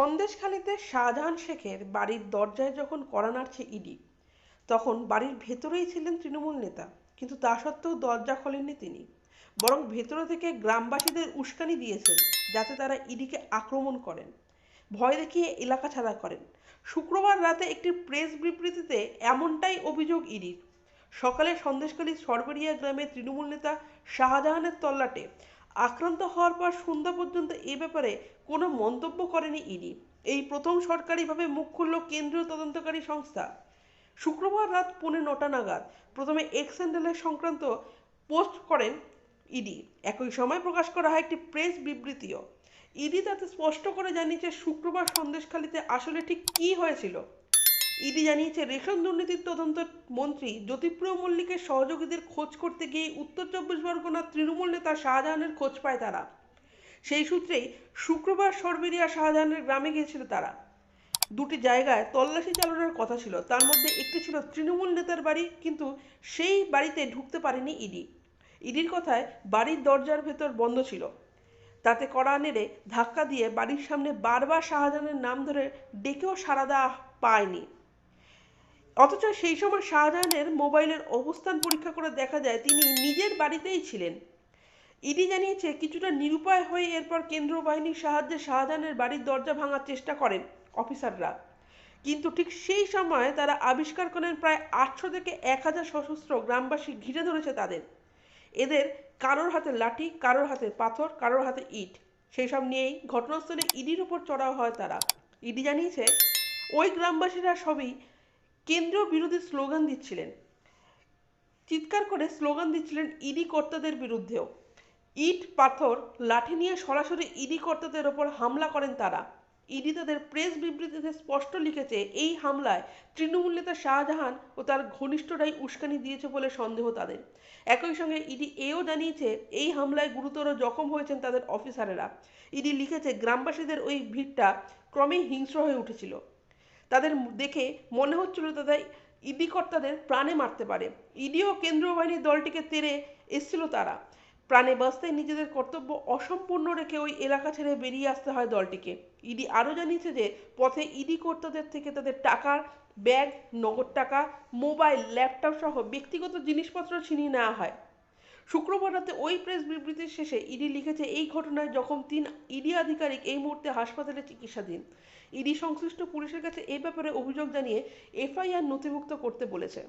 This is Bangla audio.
সন্দেশখালীতে শাহজাহান শেখের বাড়ির দরজায় যখন কড়া নাড়ছে ইডি, তখন বাড়ির ভেতরেই ছিলেন তৃণমূল নেতা, কিন্তু তা সত্ত্বেও দরজা খোলেননি তিনি। বরং ভেতরে থেকে গ্রামবাসীদের উস্কানি দিয়েছেন যাতে তারা ইডিকে আক্রমণ করেন। ভয় দেখিয়ে এলাকা ছাড়া করেন। শুক্রবার রাতে একটি প্রেস বিবৃতিতে এমনটাই অভিযোগ ইডির। সকালে সন্দেশখালীর সরবেরিয়া গ্রামের তৃণমূল নেতা শাহজাহানের তল্লাটে আক্রান্ত হওয়ার পর সন্ধ্যা পর্যন্ত এ ব্যাপারে কোনো মন্তব্য করেনি ইডি। এই প্রথম সরকারিভাবে মুখ খুলল কেন্দ্রীয় তদন্তকারী সংস্থা। শুক্রবার রাত পৌনে নটা নাগাদ প্রথমে এক্স হ্যান্ডেলের সংক্রান্ত পোস্ট করেন ইডি। একই সময় প্রকাশ করা হয় একটি প্রেস বিবৃতিও। ইডি তাতে স্পষ্ট করে জানিয়েছে, শুক্রবার সন্দেশখালিতে আসলে ঠিক কী হয়েছিল? ইডি জানিয়েছে, রেশন দুর্নীতির তদন্ত মন্ত্রী জ্যোতিপ্রিয় মল্লিকের সহযোগীদের খোঁজ করতে গিয়ে উত্তর চব্বিশ পরগনার তৃণমূল নেতা শাহজাহানের খোঁজ পায় তারা। সেই সূত্রেই শুক্রবার সরবেরিয়া শাহজাহানের গ্রামে গিয়েছিল তারা। দুটি জায়গায় তল্লাশি চালানোর কথা ছিল, তার মধ্যে একটি ছিল তৃণমূল নেতার বাড়ি, কিন্তু সেই বাড়িতে ঢুকতে পারেনি ইডি। ইডির কথায় বাড়ির দরজার ভেতর বন্ধ ছিল। তাতে কড়া নেড়ে ধাক্কা দিয়ে বাড়ির সামনে বারবার শাহজাহানের নাম ধরে ডেকেও সাড়া দেওয়া পায়নি। অথচ সেই সময় শাহজাহানের মোবাইলের অবস্থান পরীক্ষা করে দেখা যায় তিনি নিজের বাড়িতেই ছিলেন। ইডি জানিয়েছে, কিছুটা নিরুপায় হয়ে এরপর কেন্দ্রীয় বাহিনীর সাহায্যে শাহজাহানের বাড়ির দরজা ভাঙার চেষ্টা করেন অফিসাররা। কিন্তু ঠিক সেই সময় তারা আবিষ্কার করেন প্রায় আটশো থেকে এক হাজার সশস্ত্র গ্রামবাসী ঘিরে ধরেছে তাদের। এদের কারোর হাতে লাঠি, কারোর হাতে পাথর, কারোর হাতে ইট। সেই সব নিয়েই ঘটনাস্থলে ইডির উপর চড়াও হয় তারা। ইডি জানিয়েছে, ওই গ্রামবাসীরা সবই কেন্দ্রীয় বিরোধী স্লোগান দিচ্ছিলেন। চিৎকার করে স্লোগান দিচ্ছিলেন ইডি কর্তাদের বিরুদ্ধেও। ইট, পাথর, লাঠি নিয়ে সরাসরি ইডি কর্তাদের ওপর হামলা করেন তারা। ইডি তাদের প্রেস বিবৃতিতে স্পষ্ট লিখেছে, এই হামলায় তৃণমূল নেতা শাহজাহান ও তার ঘনিষ্ঠরাই উস্কানি দিয়েছে বলে সন্দেহ তাদের। একই সঙ্গে ইডি এও জানিয়েছে, এই হামলায় গুরুতর জখম হয়েছেন তাদের অফিসারেরা। ইডি লিখেছে, গ্রামবাসীদের ওই ভিড়টা ক্রমেই হিংস্র হয়ে উঠেছিল। তাদের দেখে মনে হচ্ছিল তাদের ইডি কর্তাদের প্রাণে মারতে পারে। ইডি ও কেন্দ্রীয় বাহিনীর দলটিকে তেড়ে এসছিল তারা। প্রাণে বাঁচতে নিজেদের কর্তব্য অসম্পূর্ণ রেখে ওই এলাকা ছেড়ে বেরিয়ে আসতে হয় দলটিকে। ইডি আরও জানিয়েছে যে, পথে ইডি কর্তাদের থেকে তাদের টাকার ব্যাগ, নগদ টাকা, মোবাইল, ল্যাপটপ সহ ব্যক্তিগত জিনিসপত্র ছিনিয়ে নেওয়া হয়। শুক্রবার রাতে ওই প্রেস বিবৃতির শেষে ইডি লিখেছে, এই ঘটনায় যখন তিন ইডি আধিকারিক এই মুহূর্তে হাসপাতালে চিকিৎসাধীন। ইডি সংশ্লিষ্ট পুলিশের কাছে এ ব্যাপারে অভিযোগ জানিয়ে এফআইআর নথিভুক্ত করতে বলেছে।